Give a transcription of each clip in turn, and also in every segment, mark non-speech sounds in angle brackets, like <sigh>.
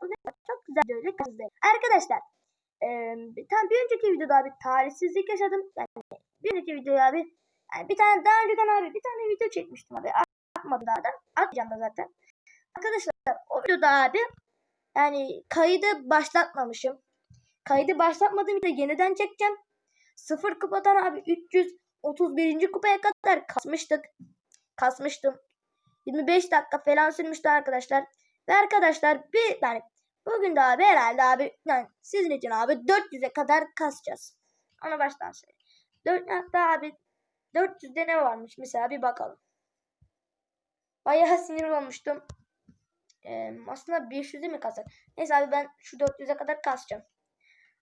bugün çok güzel video karşınızdayım. Arkadaşlar eee tam bir önceki videoda abi talihsizlik yaşadım. Yani bir önceki videoya abi yani bir tane daha önceden abi bir tane video çekmiştim abi. Atmadım daha da. Atmayacağım da zaten. Arkadaşlar o videoda abi yani kaydı başlatmamışım. Kaydı başlatmadığım için yeniden çekeceğim. Sıfır kupadan abi 331. kupaya kadar kasmıştık. Kasmıştım. 25 dakika falan sürmüştü arkadaşlar. Ve arkadaşlar bir yani bugün de abi herhalde abi yani sizin için abi 400'e kadar kasacağız. Onu baştan söyleyeyim. 4 hatta abi 400'de ne varmış mesela bir bakalım. Bayağı sinir olmuştum. Ee, aslında 500'e mi kasar? Neyse abi ben şu 400'e kadar kasacağım.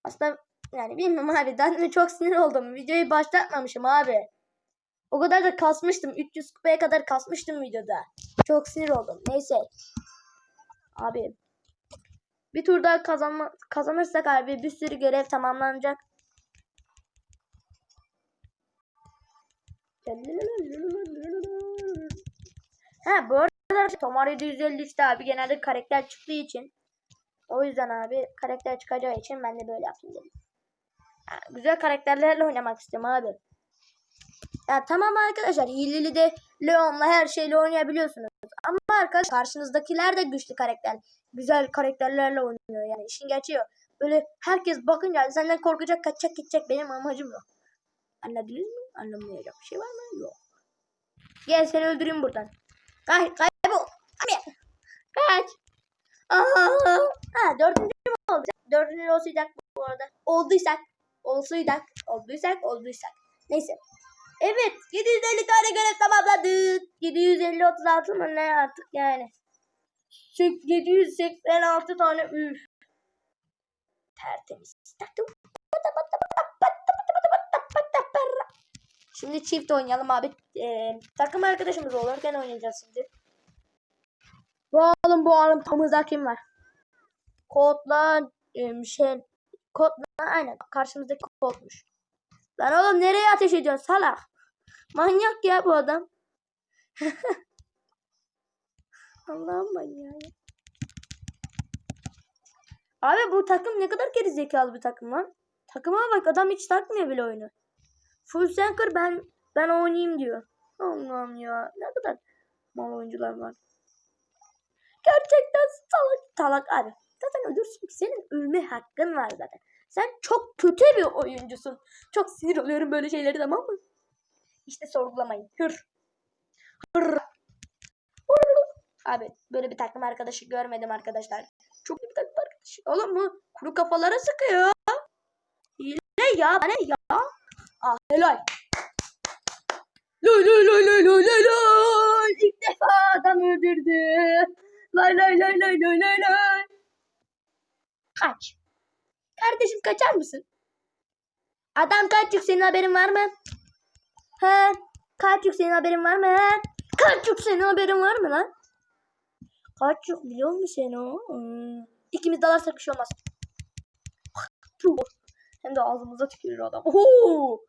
Aslında yani bilmiyorum abi ben çok sinir oldum. Videoyu başlatmamışım abi. O kadar da kasmıştım. 300 kupaya kadar kasmıştım videoda. Çok sinir oldum. Neyse. Abi. Bir tur daha kazanma, kazanırsak abi bir sürü görev tamamlanacak. Ha bu arada Tomar 753'te abi genelde karakter çıktığı için o yüzden abi karakter çıkacağı için ben de böyle yapayım dedim. Ha, güzel karakterlerle oynamak istiyorum abi. Ya tamam arkadaşlar hileli de Leon'la her şeyle oynayabiliyorsunuz. Ama arkadaşlar karşınızdakiler de güçlü karakter. Güzel karakterlerle oynuyor yani işin geçiyor. Böyle herkes bakınca senden korkacak kaçacak gidecek benim amacım yok. Anladınız mı? Anlamayacak bir şey var mı? Yok. Gel seni öldüreyim buradan. Kay kaybol. Kaç. Aa. Ha dördüncü mü oldu? Dördüncü olsaydık bu arada. Olduysak. Olsaydık. Olduysak. Olduysak. Neyse. Evet 750 tane görev tamamladık. 750 36 mı ne artık yani. 786 tane üf. Tertemiz. Şimdi çift oynayalım abi. Ee, takım arkadaşımız olurken oynayacağız şimdi. Bu alım bu kim var? Kodla e, şey kodla aynen karşımızdaki kodmuş. Lan oğlum nereye ateş ediyorsun salak? Manyak ya bu adam. <laughs> Allah'ım manyağı. ya. Abi bu takım ne kadar geri zekalı bir takım lan. Takıma bak adam hiç takmıyor bile oyunu. Full Sanker ben ben oynayayım diyor. Allah'ım ya ne kadar mal oyuncular var. Gerçekten salak salak abi. Zaten ölürsün ki senin ölme hakkın var zaten. Sen çok kötü bir oyuncusun. Çok sinir oluyorum böyle şeyleri tamam mı? İşte sorgulamayın. Hür. Hır. Abi böyle bir takım arkadaşı görmedim arkadaşlar. Çok iyi bir takım arkadaşı. Oğlum bu kuru kafalara sıkıyor. Hile ya. Ne ya? Ah helal. Lay lay lay lay lay lay. İlk defa adam öldürdü. Lay lay lay lay lay lay lay. Kaç. Kardeşim kaçar mısın? Adam kaç senin haberin var mı? He? Kaç yük senin haberin var mı? He? Kaç yük senin haberin var mı lan? Kaç yük biliyor musun sen o? Hmm. İkimiz dalarsak bir şey olmaz. Hem de ağzımıza tükürür adam. Oo!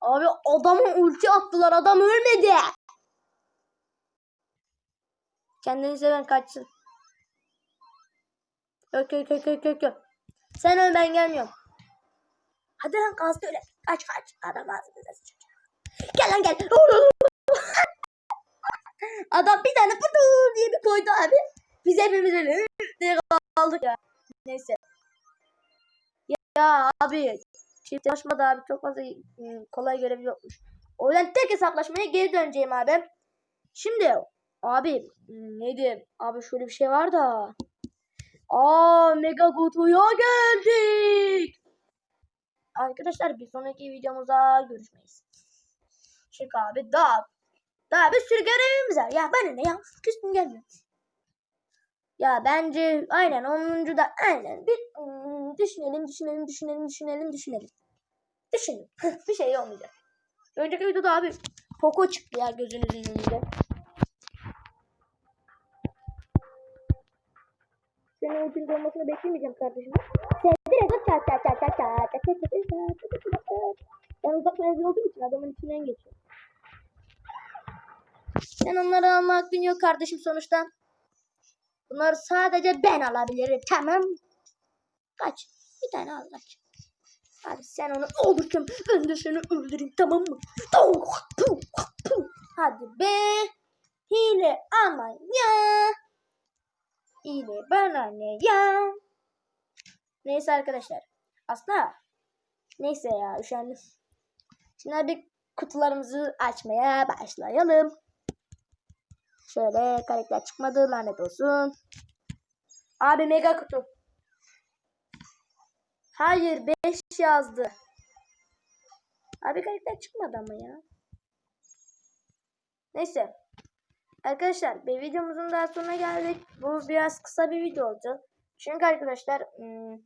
Abi adama ulti attılar. Adam ölmedi. Kendini seven kaçsın. Ök ök ök ök ök. ök. Sen öl ben gelmiyorum. Hadi lan kazdı öyle. Kaç kaç. Adam ağzımıza sıçacak. Gel lan gel. <laughs> Adam bir tane fıtı diye bir koydu abi. Biz hepimiz öyle diye kaldık ya. Neyse. Ya, ya abi. Çiftleşmada abi çok fazla ıı, kolay görev yokmuş. O yüzden tek hesaplaşmaya geri döneceğim abi. Şimdi abi ıı, neydi? Abi şöyle bir şey var da. Aa Mega Kutu'ya geldik. Arkadaşlar bir sonraki videomuzda görüşmeyiz. Çık abi daha. Daha bir sürü görevimiz var. Ya bana ne ya? Küstüm gelmiyor. Ya bence aynen 10. da aynen bir ıı, düşünelim düşünelim düşünelim düşünelim düşünelim. Düşünün. bir şey olmayacak. Önceki videoda abi Poco çıktı ya gözünüzün önünde. Senin için dolmasını beklemeyeceğim kardeşim. Ben uzak mezun olduğum için adamın içinden geçiyorum. Sen onları alma hakkın yok kardeşim sonuçta. Bunları sadece ben alabilirim. Tamam? Kaç. Bir tane al kaç. Hadi sen onu öldürsem ben de seni öldüreyim tamam mı? Hadi be. Hile ama ya. Hile bana ne ya. Neyse arkadaşlar. Aslında neyse ya üşendim. Şimdi bir kutularımızı açmaya başlayalım. Şöyle karakter çıkmadı lanet olsun. Abi mega kutu. Hayır 5 yazdı. Abi karakter çıkmadı ama ya. Neyse. Arkadaşlar bir videomuzun daha sonuna geldik. Bu biraz kısa bir video olacak. Çünkü arkadaşlar hmm,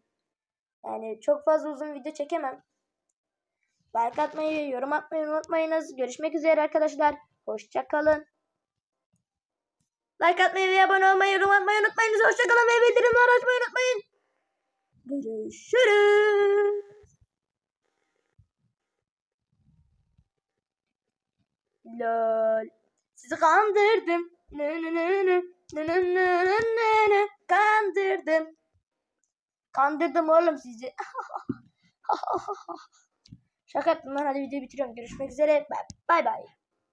yani çok fazla uzun video çekemem. Like atmayı, yorum atmayı unutmayınız. Görüşmek üzere arkadaşlar. Hoşçakalın. Like atmayı ve abone olmayı, yorum atmayı unutmayınız. Hoşçakalın ve bildirimleri açmayı unutmayın. Görüşürüz. Lol. Sizi kandırdım. Nı nı nı nı. Nı nı nı nı nı nı. Kandırdım. Kandırdım oğlum sizi. <laughs> Şaka yaptım lan hadi videoyu bitiriyorum. Görüşmek üzere. Bye. bye.